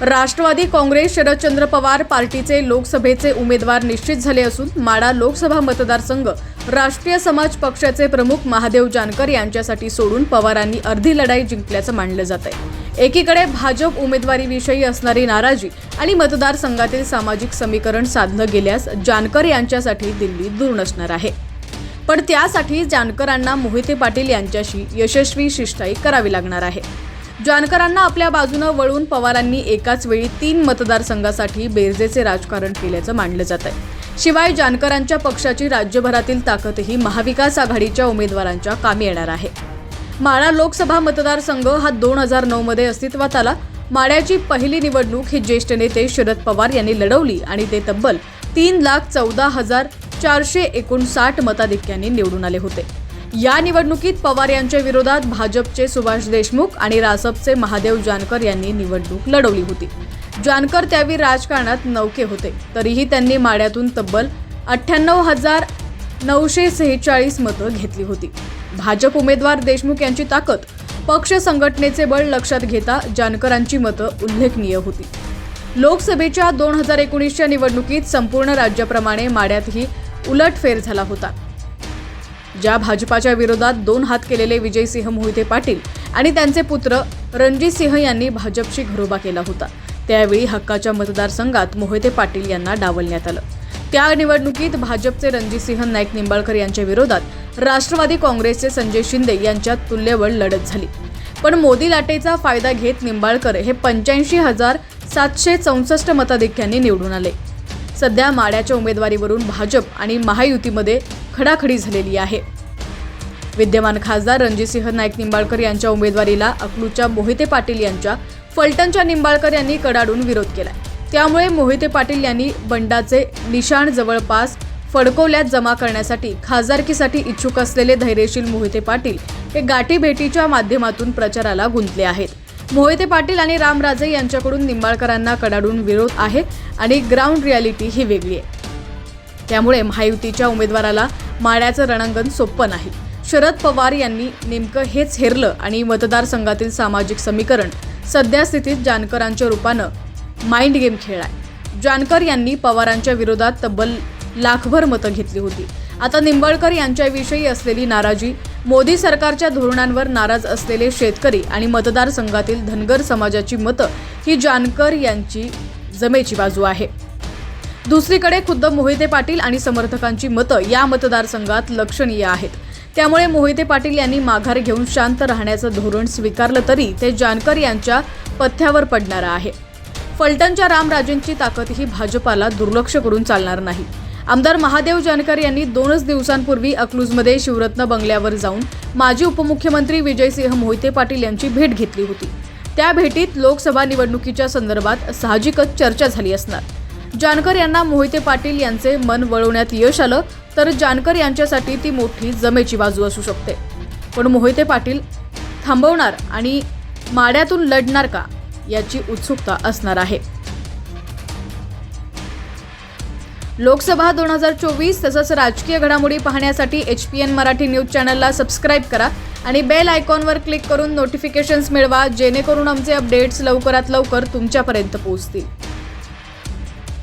राष्ट्रवादी काँग्रेस शरदचंद्र पवार पार्टीचे लोकसभेचे उमेदवार निश्चित झाले असून माडा लोकसभा मतदारसंघ राष्ट्रीय समाज पक्षाचे प्रमुख महादेव जानकर यांच्यासाठी सोडून पवारांनी अर्धी लढाई जिंकल्याचं मानलं जात आहे. एकीकडे भाजप उमेदवारीविषयी असणारी नाराजी आणि मतदारसंघातील सामाजिक समीकरण साधलं गेल्यास जानकर यांच्यासाठी दिल्ली दूर नसणार आहे. पण त्यासाठी जानकरांना मोहिते पाटील यांच्याशी यशस्वी शिष्टाई करावी लागणार आहे. जानकरांना आपल्या बाजूनं वळून पवारांनी एकाच वेळी तीन मतदारसंघासाठी बेरजेचे राजकारण केल्याचं मानलं जात आहे. शिवाय जानकरांच्या पक्षाची राज्यभरातील ताकदही महाविकास आघाडीच्या उमेदवारांच्या कामी येणार आहे. माळा लोकसभा मतदारसंघ हा दोन हजार नऊमध्ये अस्तित्वात आला. माळ्याची पहिली निवडणूक ही ज्येष्ठ नेते शरद पवार यांनी लढवली आणि ते तब्बल तीन लाख चौदा हजार चारशे एकोणसाठ मताधिक्यांनी निवडून आले होते. या निवडणुकीत पवार यांच्या विरोधात भाजपचे सुभाष देशमुख आणि रासपचे महादेव जानकर यांनी निवडणूक लढवली होती. जानकर त्यावेळी राजकारणात नौके होते. तरीही त्यांनी माड्यातून तब्बल अठ्ठ्याण्णव हजार नऊशे सेहेचाळीस मतं घेतली होती. भाजप उमेदवार देशमुख यांची ताकद पक्ष संघटनेचे बळ लक्षात घेता जानकरांची मतं उल्लेखनीय होती. लोकसभेच्या दोन हजार एकोणीसच्या निवडणुकीत संपूर्ण राज्याप्रमाणे माड्यातही उलटफेर झाला होता. ज्या भाजपाच्या विरोधात दोन हात केलेले विजयसिंह मोहिते पाटील आणि त्यांचे पुत्र रणजित सिंह यांनी भाजपशी घरोबा केला होता. त्यावेळी हक्काच्या मतदारसंघात मोहिते पाटील यांना डावलण्यात आलं. त्या निवडणुकीत भाजपचे रणजितसिंह नाईक निंबाळकर यांच्या विरोधात राष्ट्रवादी काँग्रेसचे संजय शिंदे यांच्यात तुल्यबळ लढत झाली. पण मोदी लाटेचा फायदा घेत निंबाळकर हे पंच्याऐंशी हजार सातशे चौसष्ट मताधिक्यांनी निवडून आले. सध्या माड्याच्या उमेदवारीवरून भाजप आणि महायुतीमध्ये खडाखडी झालेली आहे. विद्यमान खासदार रणजितसिंह नाईक निंबाळकर यांच्या उमेदवारीला अकलूच्या मोहिते पाटील यांच्या फलटणच्या निंबाळकर यांनी कडाडून विरोध केला त्यामुळे मोहिते पाटील यांनी बंडाचे निशाण जवळपास फडकवल्यात जमा करण्यासाठी खासदारकीसाठी इच्छुक असलेले धैर्यशील मोहिते पाटील हे गाठीभेटीच्या माध्यमातून प्रचाराला गुंतले आहेत. मोहिते पाटील आणि रामराजे यांच्याकडून निंबाळकरांना कडाडून विरोध आहे आणि ग्राउंड रियालिटी ही वेगळी आहे. त्यामुळे महायुतीच्या उमेदवाराला माळ्याचं रणांगण सोपं नाही. शरद पवार यांनी नेमकं हेच हेरलं आणि मतदारसंघातील सामाजिक समीकरण सध्या स्थितीत जानकरांच्या रूपानं माइंड गेम खेळलाय. जानकर यांनी पवारांच्या विरोधात तब्बल लाखभर मतं घेतली होती. आता निंबाळकर यांच्याविषयी असलेली नाराजी मोदी सरकारच्या धोरणांवर नाराज असलेले शेतकरी आणि मतदारसंघातील धनगर समाजाची मतं ही जानकर यांची जमेची बाजू आहे. दुसरीकडे खुद्द मोहिते पाटील आणि समर्थकांची मतं या मतदारसंघात लक्षणीय आहेत. त्यामुळे मोहिते पाटील यांनी माघार घेऊन शांत राहण्याचं धोरण स्वीकारलं तरी ते जानकर यांच्या पथ्यावर पडणारं आहे. फलटणच्या रामराजेंची ताकद ही भाजपाला दुर्लक्ष करून चालणार नाही. आमदार महादेव जानकर यांनी दोनच दिवसांपूर्वी अकलूजमध्ये शिवरत्न बंगल्यावर जाऊन माजी उपमुख्यमंत्री विजयसिंह मोहिते पाटील यांची भेट घेतली होती. त्या भेटीत लोकसभा निवडणुकीच्या संदर्भात साहजिकच चर्चा झाली असणार. जानकर यांना मोहिते पाटील यांचे मन वळवण्यात यश आलं तर जानकर यांच्यासाठी ती मोठी जमेची बाजू असू शकते. पण मोहिते पाटील थांबवणार आणि माड्यातून लढणार का याची उत्सुकता असणार आहे. लोकसभा दोन हजार चोवीस तसंच राजकीय घडामोडी पाहण्यासाठी H P N Marathi news चॅनलला सबस्क्राईब करा आणि बेल आयकॉनवर क्लिक करून नोटिफिकेशन्स मिळवा जेणेकरून आमचे अपडेट्स लवकरात लवकर तुमच्यापर्यंत पोहोचतील.